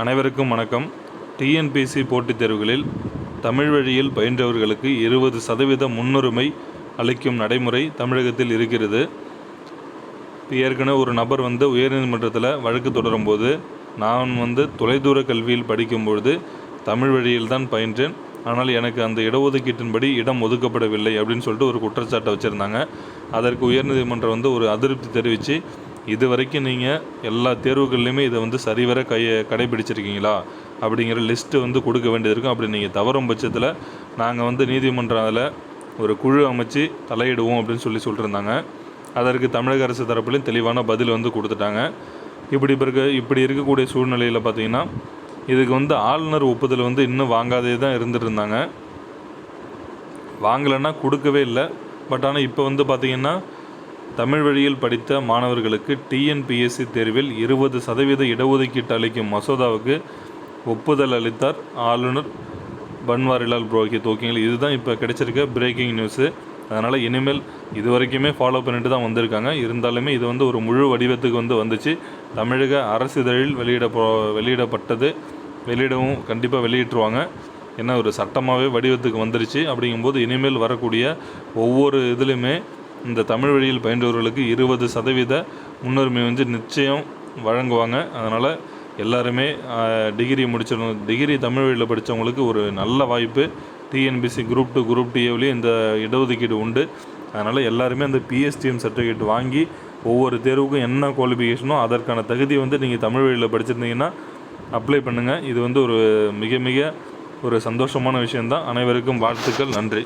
அனைவருக்கும் வணக்கம். டிஎன்பிசி போட்டித் தேர்வுகளில் தமிழ் வழியில் பயின்றவர்களுக்கு இருபது சதவீத முன்னுரிமை அளிக்கும் நடைமுறை தமிழகத்தில் இருக்கிறது. ஏற்கனவே ஒரு நபர் வந்து உயர்நீதிமன்றத்தில் வழக்கு தொடரும்போது நான் வந்து தொலைதூர கல்வியில் படிக்கும்பொழுது தமிழ் வழியில் தான் பயின்றேன். ஆனால் எனக்கு அந்த இடஒதுக்கீட்டின்படி இடம் ஒதுக்கப்படவில்லை அப்படின்னு சொல்லிட்டு ஒரு குற்றச்சாட்டை வச்சுருந்தாங்க. அதற்கு உயர்நீதிமன்றம் வந்து ஒரு அதிருப்தி தெரிவித்து இது வரைக்கும் நீங்கள் எல்லா தேர்வுகள்லையுமே இதை வந்து சரிவர கையை கடைபிடிச்சிருக்கீங்களா? அப்படிங்கிற லிஸ்ட்டு வந்து கொடுக்க வேண்டியது இருக்கும். அப்படி நீங்கள் தவறும் பட்சத்தில் நாங்கள் வந்து நீதிமன்றம் அதில் ஒரு குழு அமைச்சு தலையிடுவோம் அப்படின்னு சொல்லி சொல்லியிருந்தாங்க அதற்கு தமிழக அரசு தரப்புலையும் தெளிவான பதில் வந்து கொடுத்துட்டாங்க. இப்படி இருக்க இப்படி இருக்கக்கூடிய சூழ்நிலையில் பார்த்தீங்கன்னா இதுக்கு வந்து ஆளுநர் ஒப்புதல் வந்து இன்னும் வாங்காதே தான் இருந்துட்டு இருந்தாங்க வாங்கலைன்னா கொடுக்கவே இல்லை. பட் ஆனால் இப்போ வந்து பார்த்திங்கன்னா தமிழ் வழியில் படித்த மாணவர்களுக்கு டிஎன்பிஎஸ்சி தேர்வில் இருபது சதவீத இடஒதுக்கீட்டு அளிக்கும் மசோதாவுக்கு ஒப்புதல் அளித்தார் ஆளுநர் பன்வாரிலால் புரோஹித். ஓகேங்களா இதுதான் இப்போ கிடைச்சிருக்க பிரேக்கிங் நியூஸு அதனால் இனிமேல் இது வரைக்குமே ஃபாலோ பண்ணிட்டு தான் வந்திருக்காங்க. இருந்தாலுமே இது வந்து ஒரு முழு வடிவத்துக்கு வந்து வந்துச்சு. தமிழக அரசிதழில் வெளியிட வெளியிடப்பட்டது. வெளியிடவும் கண்டிப்பாக வெளியிட்டுருவாங்க. ஏன்னா ஒரு சட்டமாகவே வடிவத்துக்கு வந்துருச்சு. அப்படிங்கும்போது இனிமேல் வரக்கூடிய ஒவ்வொரு இதுலையுமே இந்த தமிழ் வழியில் பயின்றவர்களுக்கு இருபது சதவீத முன்னுரிமை வந்து நிச்சயம் வழங்குவாங்க. அதனால் எல்லாருமே டிகிரி முடிச்சிடணும். டிகிரி தமிழ் வழியில் படித்தவங்களுக்கு ஒரு நல்ல வாய்ப்பு. டிஎன்பிசி குரூப் டூ குரூப் டிஏவிலையும் இந்த இடஒதுக்கீடு உண்டு. அதனால் எல்லாருமே அந்த பிஎஸ்டிஎம் சர்டிஃபிகேட் வாங்கி ஒவ்வொரு தேர்வுக்கும் என்ன குவாலிஃபிகேஷனோ அதற்கான தகுதி வந்து நீங்கள் தமிழ் வழியில் படிச்சிருந்தீங்கன்னா அப்ளை பண்ணுங்கள் இது வந்து ஒரு மிக மிக ஒரு சந்தோஷமான விஷயந்தான் அனைவருக்கும் வாழ்த்துக்கள். நன்றி.